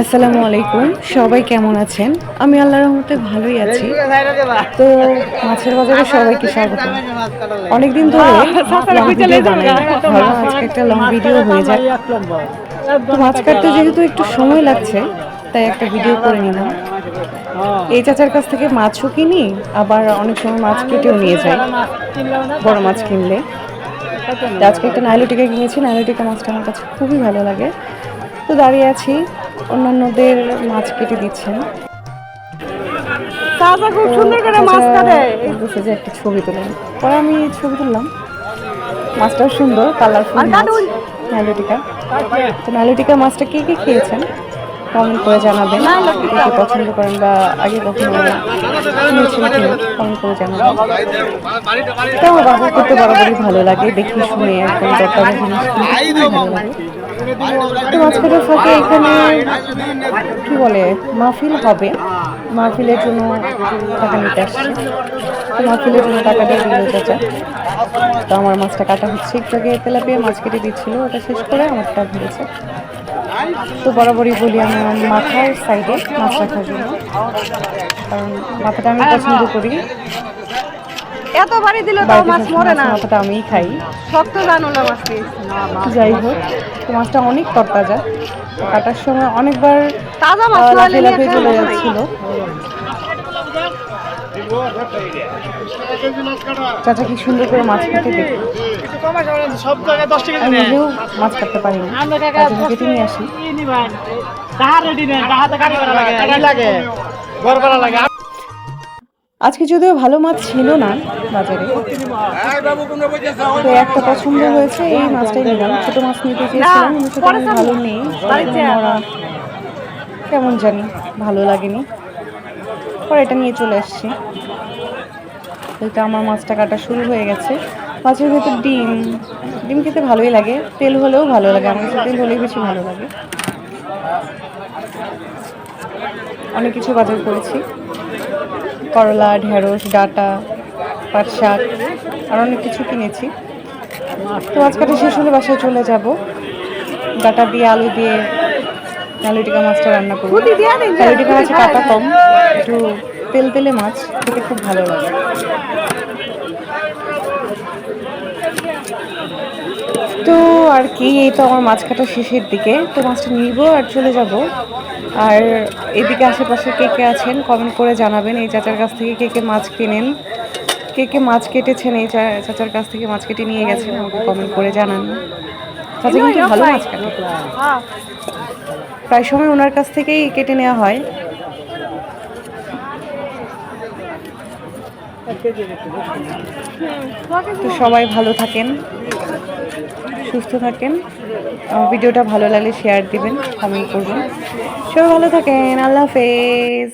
আসসালামু আলাইকুম। সবাই কেমন আছেন? আমি আল্লাহর রহমতে ভালোই আছি। তো মাছের বাজারে সবাইকে স্বাগত। অনেকদিন ধরে লং ভিডিও বানাই আজকে একটা লং ভিডিও হয়ে যায় তো মাছ কাটতে যেহেতু একটু সময় লাগছে তাই একটা ভিডিও করে নিলাম। এই চাচার কাছ থেকে মাছও কিনি আবার অনেক সময় মাছ কেটেও নিয়ে যাই। বড় মাছ কিনলে। আজকে একটা নাইলোটিকা কিনেছি। নাইলোটিকা মাছটা আমার কাছে খুবই ভালো লাগে। তো দাঁড়িয়ে আছি। অন্যান্যদের মাছ কেটে দিচ্ছেন চাচা খুব সুন্দর করে মাছ কাটে বলতেছে যে একটা ছবি তুলেন পরে আমি ছবি তুললাম। মাছটাও সুন্দর কালারফুল নাইলোটিকা তো নাইলোটিকা মাছটা কে কে খেয়েছেন? কমেন্ট করে জানাবেন। কে পছন্দ করেন বা আগে কখনো কমেন্ট করে জানাবেন। তো আমার বাজার করতে বরাবরই ভালো লাগে দেখি শুনে একদম দরকারি জিনিস খুবই ভালো লাগে। তো মাঝখানে ফাঁকে এখানে কি বলে, মাহফিল হবে। মাহফিলের জন্য টাকা নিতে আসছে। তো মাহফিলের জন্য টাকা দিয়ে দিল চাচা। তো আমার মাছটা কাটা হচ্ছে। একটু আগে তেলাপিয়া মাছ কেটে দিচ্ছিল ওটা শেষ করে আমারটা ধরেছে তো বরাবরই বলি আমি আমার মাথার সাইডে মাছ রাখার জন্য। কারণ মাথাটা আমি পছন্দ করি। এত বাড়ি দিলে বাড়িতে মাছ মরে না। মাথাটা আমিই খাই। শক্ত জানুলা মাছ যাই হোক তো মাছটা অনেক তরতাজা। কাটার সময় অনেকবার তাজা মাছ চলে যাচ্ছিল। চাচা কি সুন্দর করে মাছ কেটে দেখি সব জায়গায় দশ টাকা আমি নিজেও মাছ কাটতে পারি না কেটে নিয়ে আসি। লাগে লাগে ঘর লাগে আজকে যদিও ভালো মাছ ছিল না বাজারে তো একটা পছন্দ হয়েছে এই মাছটাই নিলাম। ছোট মাছ নিতে চেয়েছিলাম কিন্তু ছোট মাছ ভালো নেই। কেমন জানি ভালো লাগেনি। পরে এটা নিয়ে চলে আসছি। এটা আমার মাছটা কাটা শুরু হয়ে গেছে মাছের ভেতর ডিম ডিম খেতে ভালোই লাগে। তেল হলেও ভালো লাগে আমার কাছে তেল হলেই বেশি ভালো লাগে। অনেক কিছু বাজার করেছি। করলা ঢেঁড়স ডাটা পাট শাক আর অনেক কিছু কিনেছি। তো আজকালটা শেষ হলে বাসায় চলে যাব। ডাটা দিয়ে আলু দিয়ে আলু টিকা মাছটা রান্না করব। আলু টিকা মাছের কাটা কম একটু তেল তেলে মাছ খেতে খুব ভালো লাগে। তো আর কি এই তো আমার মাছ কাটা শেষের দিকে। তো মাছটা নিব আর চলে যাব। আর এদিকে আশেপাশে কে কে আছেন কমেন্ট করে জানাবেন। এই চাচার কাছ থেকে কে কে মাছ কেনেন কে কে মাছ কেটেছেন এই চাচার কাছ থেকে মাছ কেটে নিয়ে গেছেন আমাকে কমেন্ট করে জানান। চাচা কিন্তু ভালো মাছ কাটে। হ্যাঁ। প্রায় সময় ওনার কাছ থেকেই কেটে নেওয়া হয়। তো সবাই ভালো থাকেন সুস্থ থাকেন। আমার ভিডিওটা ভালো লাগলে শেয়ার দিবেন কমেন্ট করবেন। সবাই ভালো থাকেন আল্লাহ হাফেজ।